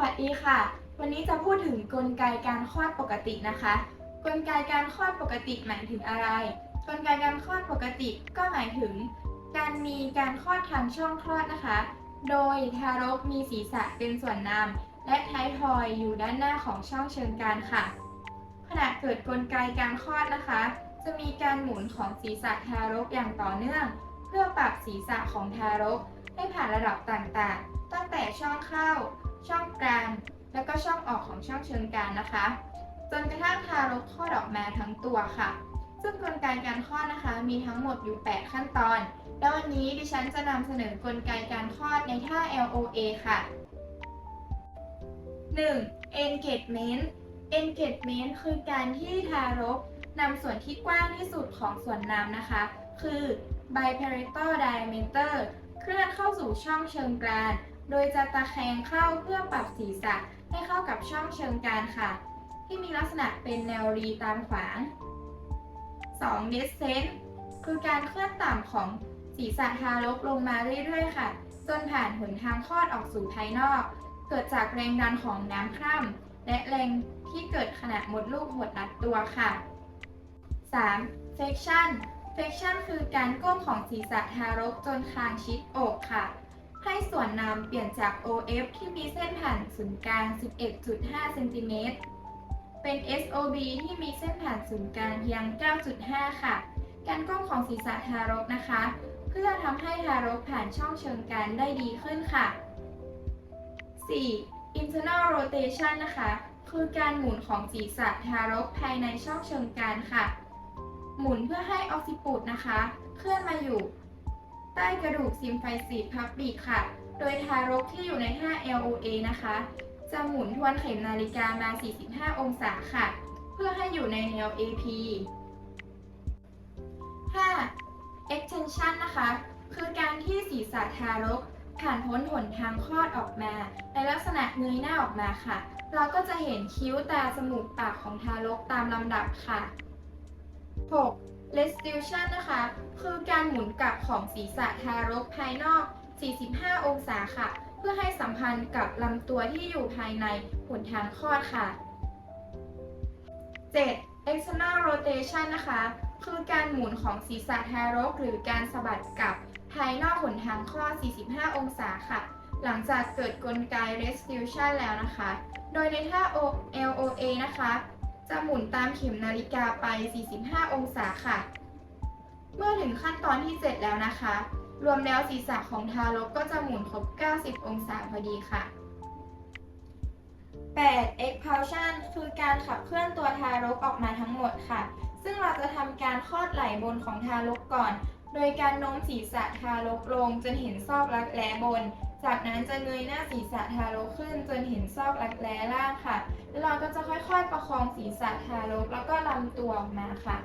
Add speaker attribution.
Speaker 1: วัสดีค่ะ วันนี้จะพูดถึงกลไกการคลอดปกตินะคะ กลไกการคลอดปกติหมายถึงอะไร กลไกการคลอดปกติก็หมายถึง การมีการคลอดทางช่องคลอดนะคะ โดยทารกมีศีรษะเป็นส่วนนำและท้ายทอยอยู่ด้านหน้าของช่องเชิงกรานค่ะ ขณะเกิดกลไกการคลอดนะคะ จะมีการหมุนของศีรษะทารกอย่างต่อเนื่อง เพื่อปรับศีรษะของทารกให้ผ่านระดับต่างๆ ตั้งแต่ช่องเข้า ช่องกลาง และก็ช่องออกของช่องเชิงกานนะคะ จนกระทั่งทารกคลอดออกมาทั้งตัวค่ะ ซึ่งกลไกการคลอดนะคะ มีทั้งหมดอยู่ 8 ขั้นตอน แล้ววันนี้ดิฉันจะนำเสนอกลไกการคลอดในท่า LOA ค่ะ 1. engagement engagement คือการที่ทารกนำส่วนที่กว้างที่สุดของส่วนนำนะคะ คือ biparietal diameter เคลื่อนเข้าสู่ช่องเชิงกราน โดยจะตะแคงเข้าเพื่อปรับศีรษะให้เข้ากับช่องเชิงกรานค่ะ ที่มีลักษณะเป็นแนวรีตามขวาง 2. descent คือการเคลื่อนต่ำของศีรษะทารกลงมาเรื่อยๆ ค่ะ จนผ่านหนทางคลอดออกสู่ภายนอก เกิดจากแรงดันของน้ำคร่ำและแรงที่เกิดขณะมดลูกหดรัดตัวค่ะ 3. flexion flexion คือการก้มของศีรษะทารกจนคางชิดอกค่ะ ให้ส่วนนำเปลี่ยนจาก OF ที่มีเส้นผ่านศูนย์กลาง 11.5เซนติเมตรเป็น SOB ที่มีเส้นผ่านศูนย์กลางเพียง 9.5 ค่ะ การก้มของศีรษะทารกนะคะ เพื่อทำให้ทารกผ่านช่องเชิงกรานได้ดีขึ้นค่ะ 4. internal rotation นะคะ คือการหมุนของศีรษะทารกภายในช่องเชิงกรานค่ะ หมุนเพื่อให้ออกซิปูดนะคะ เคลื่อนมาอยู่ ใต้กระดูกซิมไฟซีพับบิกค่ะ โดยทารกที่อยู่ในท่า LOA นะคะ จะหมุนทวนเข็มนาฬิกามา 45 องศาค่ะ เพื่อให้อยู่ในแนว AP 5. extension นะคะ คือการที่ศีรษะทารกผ่านพ้นหนทางคลอดออกมา ในลักษณะเงยหน้าออกมาค่ะ เราก็จะเห็นคิ้วตาจมูกปากของทารกตามลำดับค่ะ 6. Restitution นะคะ คือการหมุนกลับของศีรษะทารกภายนอก 45 องศาค่ะ เพื่อให้สัมพันธ์กับลำตัวที่อยู่ภายในหุ่นทางคลอดค่ะ 7. external rotation นะคะ คือการหมุนของศีรษะทารก หรือการสะบัดกลับภายนอกหุ่นทางคลอด 45 องศาค่ะ หลังจากเกิดกลไก restitution แล้วนะคะ โดยในท่า LOA นะคะ จะหมุนตามเข็มนาฬิกาไป 45 องศาค่ะ เมื่อถึงขั้นตอนที่ 7 แล้วนะคะ รวมแล้วศีรษะของทารกก็จะหมุนครบ 90 องศาพอดีค่ะ 8. expulsion คือการขับเคลื่อนตัวทารกออกมาทั้งหมดค่ะ ซึ่งเราจะทำการคลอดไหล่บนของทารกก่อน โดยการโน้มศีรษะทารกลงจนเห็นซอกรักแร้บน จากนั้นจะเงยหน้าศีรษะทารกขึ้นจนเห็นซอกรักแร้ล่างค่ะ เราก็จะค่อยๆ ประคองศีรษะทารกแล้วก็ลำตัวออกมาค่ะ